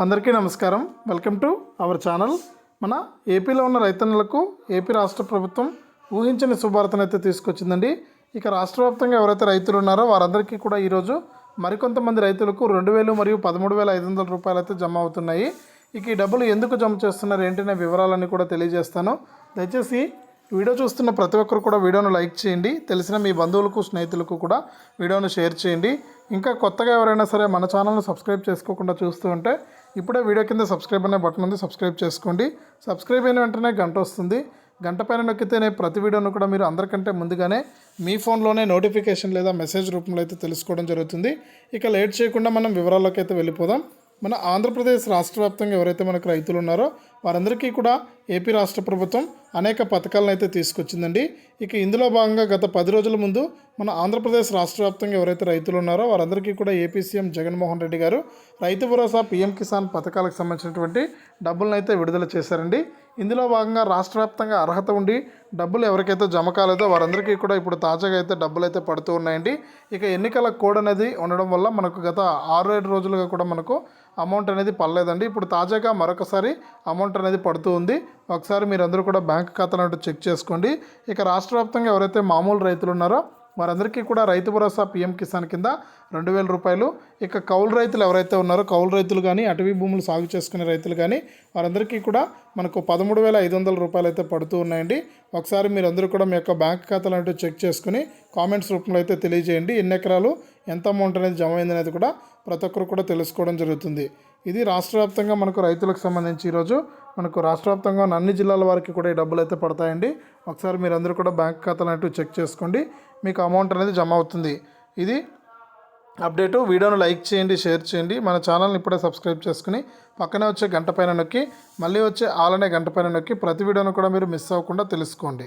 అందరికీ నమస్కారం. Welcome to our channel మన ఏపీలో ఉన్న రైతన్నులకు ఏపీ రాష్ట్ర ప్రభుత్వం ఊహించని శుభార్తను అయితే తీసుకొచ్చిందండి. ఇక రాష్ట్ర వ్యాప్తంగా ఎవరైతే రైతులు ఉన్నారో వారందరికీ కూడా ఈరోజు మరికొంతమంది రైతులకు రెండు వేలు మరియు పదమూడు వేల ఐదు వందల రూపాయలు అయితే జమ అవుతున్నాయి. ఇక ఈ డబ్బులు ఎందుకు జమ చేస్తున్నారు ఏంటనే వివరాలన్నీ కూడా తెలియజేస్తాను. దయచేసి వీడియో చూస్తున్న ప్రతి ఒక్కరు కూడా వీడియోను లైక్ చేయండి. తెలిసిన మీ బంధువులకు స్నేహితులకు కూడా వీడియోను షేర్ చేయండి. ఇంకా కొత్తగా ఎవరైనా సరే మన ఛానల్ను సబ్స్క్రైబ్ చేసుకోకుండా చూస్తూ ఉంటే ఇప్పుడే వీడియో కింద సబ్స్క్రైబ్ అనే బటన్ ఉంది సబ్స్క్రైబ్ చేసుకోండి. సబ్స్క్రైబ్ అయిన వెంటనే గంట వస్తుంది. గంట పైన నొక్కితేనే ప్రతి వీడియోను కూడా మీరు అందరికంటే ముందుగానే మీ ఫోన్లోనే నోటిఫికేషన్ లేదా మెసేజ్ రూపంలో అయితే తెలుసుకోవడం జరుగుతుంది. ఇక లేట్ చేయకుండా మనం వివరాల్లోకి అయితే వెళ్ళిపోదాం. మన ఆంధ్రప్రదేశ్ రాష్ట్ర వ్యాప్తంగా ఎవరైతే మనకు రైతులు ఉన్నారో వారందరికీ కూడా ఏపీ రాష్ట్ర ప్రభుత్వం అనేక పథకాలను అయితే తీసుకొచ్చిందండి. ఇక ఇందులో భాగంగా గత పది రోజుల ముందు మన ఆంధ్రప్రదేశ్ రాష్ట్ర వ్యాప్తంగా ఎవరైతే రైతులు ఉన్నారో వారందరికీ కూడా ఏపీ సీఎం జగన్మోహన్ రెడ్డి గారు రైతు భరోసా పీఎం కిసాన్ పథకాలకు సంబంధించినటువంటి డబ్బులను అయితే విడుదల చేశారండి. ఇందులో భాగంగా రాష్ట్ర వ్యాప్తంగా అర్హత ఉండి డబ్బులు ఎవరికైతే జమ కాలేదో వారందరికీ కూడా ఇప్పుడు తాజాగా అయితే డబ్బులు అయితే పడుతూ ఉన్నాయండి. ఇక ఎన్నికల కోడ్ అనేది ఉండడం వల్ల మనకు గత ఆరు ఏడు రోజులుగా కూడా మనకు అమౌంట్ అనేది పడలేదండి. ఇప్పుడు తాజాగా మరొకసారి అమౌంట్ అనేది పడుతూ ఉంది. ఒకసారి మీరందరూ కూడా బ్యాంక్ ఖాతాను చెక్ చేసుకోండి. ఇక రాష్ట్ర వ్యాప్తంగా ఎవరైతే మామూలు రైతులు ఉన్నారో వారందరికీ కూడా రైతు భరోసా పీఎం కిసాన్ కింద రెండు వేల రూపాయలు. ఇక కౌలు రైతులు ఎవరైతే ఉన్నారో కౌలు రైతులు కానీ అటవీ భూములు సాగు చేసుకునే రైతులు కానీ వారందరికీ కూడా మనకు పదమూడు వేల ఐదు వందల రూపాయలు అయితే పడుతూ ఉన్నాయండి. ఒకసారి మీరు అందరూ కూడా మీ యొక్క బ్యాంక్ ఖాతాలు అంటూ చెక్ చేసుకుని కామెంట్స్ రూపంలో అయితే తెలియజేయండి. ఎన్ని ఎకరాలు ఎంత అమౌంట్ అనేది జమ అయింది అనేది కూడా ప్రతి ఒక్కరు కూడా తెలుసుకోవడం జరుగుతుంది. ఇది రాష్ట్ర వ్యాప్తంగా మనకు రైతులకు సంబంధించి ఈరోజు మనకు రాష్ట్ర వ్యాప్తంగా ఉన్న అన్ని జిల్లాల వారికి కూడా ఈ డబ్బులు అయితే పడతాయండి. ఒకసారి మీరందరూ కూడా బ్యాంక్ ఖాతాలు అంటూ చెక్ చేసుకోండి. మీకు అమౌంట్ అనేది జమ అవుతుంది. ఇది అప్డేటు. వీడియోను లైక్ చేయండి షేర్ చేయండి. మన ఛానల్ని ఇప్పుడే సబ్స్క్రైబ్ చేసుకుని పక్కనే వచ్చే గంట పైన నొక్కి మళ్ళీ వచ్చే ఆలనే గంట పైన నొక్కి ప్రతి వీడియోను కూడా మీరు మిస్ అవ్వకుండా తెలుసుకోండి.